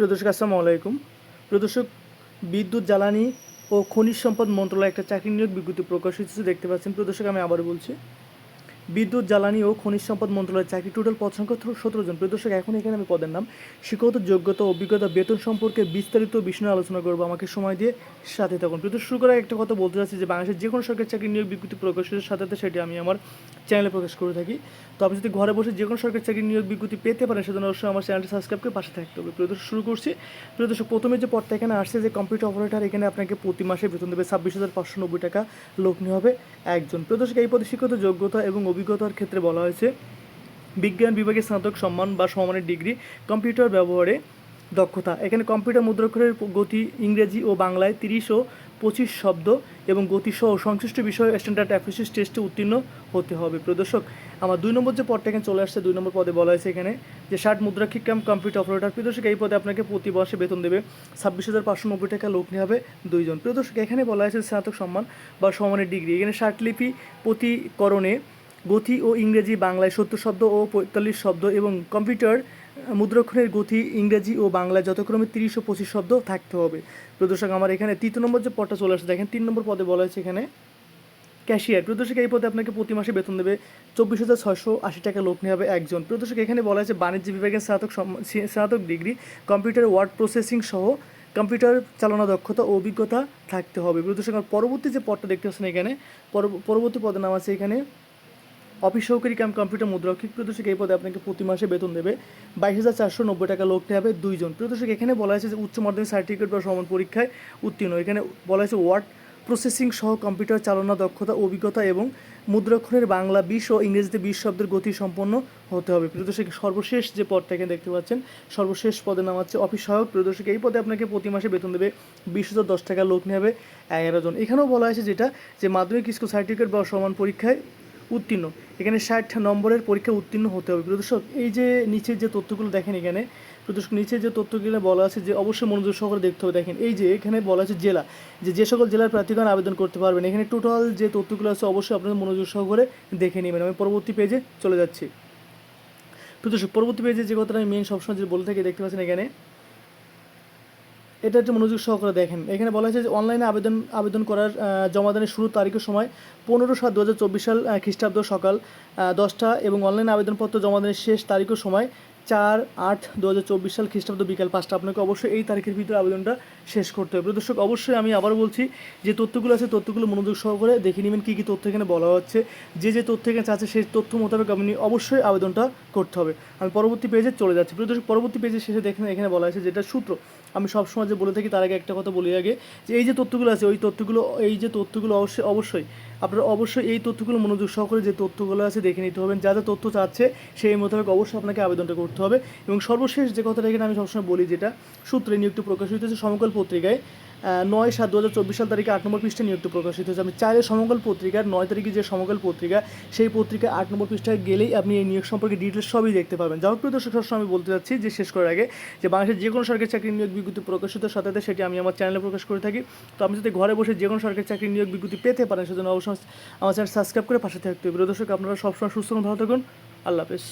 প্রিয় দর্শক, আসসালামু আলাইকুম। প্রদর্শক বিদ্যুৎ, জ্বালানি ও খনিজ সম্পদ মন্ত্রণালয় একটা চাকরি নিয়োগ বিজ্ঞপ্তি প্রকাশ হয়েছে দেখতে পাচ্ছেন। প্রদর্শক আমি আবার বলছি বিদ্যুৎ, জ্বালানি ও খনিজ সম্পদ মন্ত্রণালয়ের চাকরি টোটাল পদ সংখ্যা সতেরো জন। প্রিয় দর্শক এখন এখানে আমি পদের নাম। শিক্ষাগত যোগ্যতা, অভিজ্ঞতা, বেতন সম্পর্কে বিস্তারিত বিষয় আলোচনা করব। আমাকে সময় দিয়ে সাথে থাকুন। প্রদর্শক শুরু করার একটা কথা বলতে চাচ্ছি যে বাংলাদেশের যে কোনো সরকারি চাকরি নিয়োগ বিজ্ঞপ্তি প্রকাশের সাথে সাথে সেটি আমি আমার চ্যানেলে প্রকাশ করে থাকি। তো আপনি যদি ঘরে বসে যে কোনো সরকারি চাকরি নিয়োগ বিজ্ঞপ্তি পেতে পারেন, সেজন্য অবশ্যই আমার চ্যানেলটি সাবস্ক্রাইব করে পাশে থাকতে হবে। প্রদর্শক শুরু করছি। প্রিয় দর্শক, প্রথমে যে পদটা এখানে আসছে যে কম্পিউটার অপারেটর এখানে আপনাকে প্রতি মাসে বেতন দেবে ছাব্বিশ হাজার পাঁচশো নব্বই টাকা। লোক নিয়ে হবে একজন। প্রিয় দর্শক, এই পদে শিক্ষিত যোগ্যতা এবং অভিজ্ঞতার ক্ষেত্রে বলা হয়েছে, বিজ্ঞান বিভাগে স্নাতক সম্মান বা সমানের ডিগ্রি, কম্পিউটার ব্যবহারে দক্ষতা। এখানে কম্পিউটার মুদ্রাক্ষরের গতি ইংরেজি ও বাংলায় তিরিশ ও পঁচিশ শব্দ এবং গতিসহ সংশ্লিষ্ট বিষয়ে স্ট্যান্ডার্ড অ্যাপ্রিসিস টেস্টে উত্তীর্ণ হতে হবে। প্রদর্শক, আমার দুই নম্বর যে পদটা এখানে চলে আসছে, দুই নম্বর পদে বলা হয়েছে এখানে যে ষাট মুদ্রাক্ষিক কাম কম্পিউটার অপারেটর প্রদর্শক, এই পদে আপনাকে প্রতি বর্ষে বেতন দেবে ছাব্বিশ হাজার পাঁচশো নব্বই টাকা, লোক নিয়ে হবে দুইজন। প্রদর্শক, এখানে বলা হয়েছে স্নাতক সম্মান বা সমানের ডিগ্রি। এখানে ষাট লিপি প্রতিকরণে গতি ও ইংরেজি বাংলায় সত্তর শব্দ ও পঁয়তাল্লিশ শব্দ এবং কম্পিউটার মুদ্রাক্ষরের গতি ইংরেজি ও বাংলায় যথাক্রমে তিরিশ ও পঁচিশ শব্দ থাকতে হবে। প্রদর্শক, আমার এখানে তৃতীয় নম্বর যে পদটা চলে আসছে, দেখেন, তিন নম্বর পদে বলা হয়েছে এখানে, ক্যাশিয়ার। প্রদর্শক, এই পদে আপনাকে প্রতি মাসে বেতন দেবে চব্বিশ হাজার ছয়শো আশি টাকা, লোক নিয়ে হবে একজন। প্রদর্শক, এখানে বলা হয়েছে বাণিজ্য বিভাগের স্নাতক স্নাতক ডিগ্রি, কম্পিউটার ওয়ার্ড প্রসেসিং সহ কম্পিউটার চালানো দক্ষতা ও অভিজ্ঞতা থাকতে হবে। প্রদর্শক পরবর্তী যে পদটা দেখতে পাচ্ছেন এখানে, পরব- পরবর্তী পদের নাম আছে এখানে অফিস সহকারী কাম কম্পিউটার মুদ্রাক্ষিক প্রদর্শক এই পদে আপনাকে প্রতি মাসে বেতন দেবে। বাইশ হাজার চারশো নব্বই টাকা লোক নিয়ে হবে দুইজন। প্রদর্শক, এখানে বলা হয়েছে যে উচ্চ মাধ্যমিক সার্টিফিকেট বা সমান পরীক্ষায় উত্তীর্ণ। এখানে বলা হয়েছে ওয়ার্ড প্রসেসিং সহ কম্পিউটার চালনা, দক্ষতা, অভিজ্ঞতা এবং মুদ্রাক্ষরের বাংলা বিশ ও ইংরেজিতে বিশ শব্দের গতি সম্পন্ন হতে হবে। প্রদর্শক, সর্বশেষ যে পদটা এখানে দেখতে পাচ্ছেন, সর্বশেষ পদের নাম হচ্ছে অফিস সহায়ক। প্রদর্শক, এই পদে আপনাকে প্রতি মাসে বেতন দেবে বিশ হাজার দশ টাকা, লোক নেবে এগারো জন। এখানেও বলা হয়েছে যেটা, যে মাধ্যমিক স্কুল সার্টিফিকেট বা সমান পরীক্ষায় উত্তীর্ণ। এখানে ষাট নম্বরের পরীক্ষা উত্তীর্ণ হতে হবে। প্রদর্শক এই যে নিচের যে তথ্যগুলো দেখেন এখানে প্রদর্শক নিচে যে তথ্যগুলো বলা আছে যে অবশ্যই মনোযোগ সহকারে দেখতে হবে। দেখেন, এই যে এখানে বলা আছে জেলা, যে যে সকল জেলার প্রার্থীগণ আবেদন করতে পারবেন। এখানে টোটাল যে তথ্যগুলো আছে অবশ্যই আপনাদের মনোযোগ সহকারে দেখে নেবেন। আমি পরবর্তী পেজে চলে যাচ্ছি। প্রদর্শক পরবর্তী পেজে যে কথাটা আমি মেন সবসময় যে বলে থাকি, দেখতে পাচ্ছেন এখানে এটা একটু মনোযোগ সহকারে দেখেন। এখানে বলা হয়েছে যে অনলাইনে আবেদন আবেদন করার জমাদানের শুরু তারিখের সময় পনেরো সাত দু সাল খ্রিস্টাব্দ সকাল দশটা এবং অনলাইনে আবেদনপত্র জমাদানের শেষ তারিখের সময় চার আট দু হাজার সাল, খ্রিস্টাব্দ বিকাল পাঁচটা। আপনাকে অবশ্যই এই তারিখের ভিতরে আবেদনটা শেষ করতে হবে। দর্শক, অবশ্যই আমি আবার বলছি যে তথ্যগুলো আছে, তথ্যগুলো মনোযোগ সহকারে দেখে নেবেন কী কী তথ্য এখানে বলা হচ্ছে। যে যে তথ্য এখানে চাচ্ছে সেই তথ্য মোতাবেক আপনি অবশ্যই আবেদনটা করতে হবে। আমি পরবর্তী পেজে চলে যাচ্ছি। প্রিয় দর্শক, পরবর্তী পেজে শেষে দেখেন, এখানে বলা হয়েছে যেটা সূত্র। আমি সবসময় যে বলে থাকি তার আগে একটা কথা বলি আগে, যে এই যে তথ্যগুলো আছে, ওই তথ্যগুলো, এই যে তথ্যগুলো অবশ্যই অবশ্যই আপনারা অবশ্যই এই তথ্যগুলো মনোযোগ সহকারে যে তথ্যগুলো আছে দেখে নিতে হবে। যা যা তথ্য চাচ্ছে, সেই মোতাবেক অবশ্যই আপনাকে আবেদনটা করতে হবে। এবং সর্বশেষ যে কথাটা এখানে আমি সবসময় বলি যেটা, সূত্রে নিয়োগটি প্রকাশিত হয়েছে সমকাল পত্রিকায় নয় সাত দু হাজার চব্বিশ সাল তারিখে আট নম্বর পৃষ্ঠায় নিয়োগটি প্রকাশিত হয়েছে। আপনি চাইলে সমকাল পত্রিকার, নয় তারিখে যে সমকাল পত্রিকা, সেই পত্রিকায় আট নম্বর পৃষ্ঠায় গেলেই আপনি এই নিয়োগ সম্পর্কে ডিটেলস সবই দেখতে পাবেন। যাই হোক, প্রিয় দর্শক, সবসময় আমি বলতে চাচ্ছি যে শেষ করার আগে যে বাংলাদেশের যে কোনো সরকারি চাকরি নিয়োগ বিজ্ঞপ্তি প্রকাশিত সাথে সেটি আমি আমার চ্যানেলে প্রকাশ করে থাকি। তো আপনি যদি ঘরে বসে যে কোনো সরকারি চাকরি নিয়োগ বিজ্ঞপ্তি পেতে পারেন, সেজন্য অবশ্যই আমার চ্যানেল সাবস্ক্রাইব করে পাশে থাকতে হবে। দর্শক, আপনারা সবসময় সুস্থ ভালো থাকুন, আল্লাহ হাফেজ।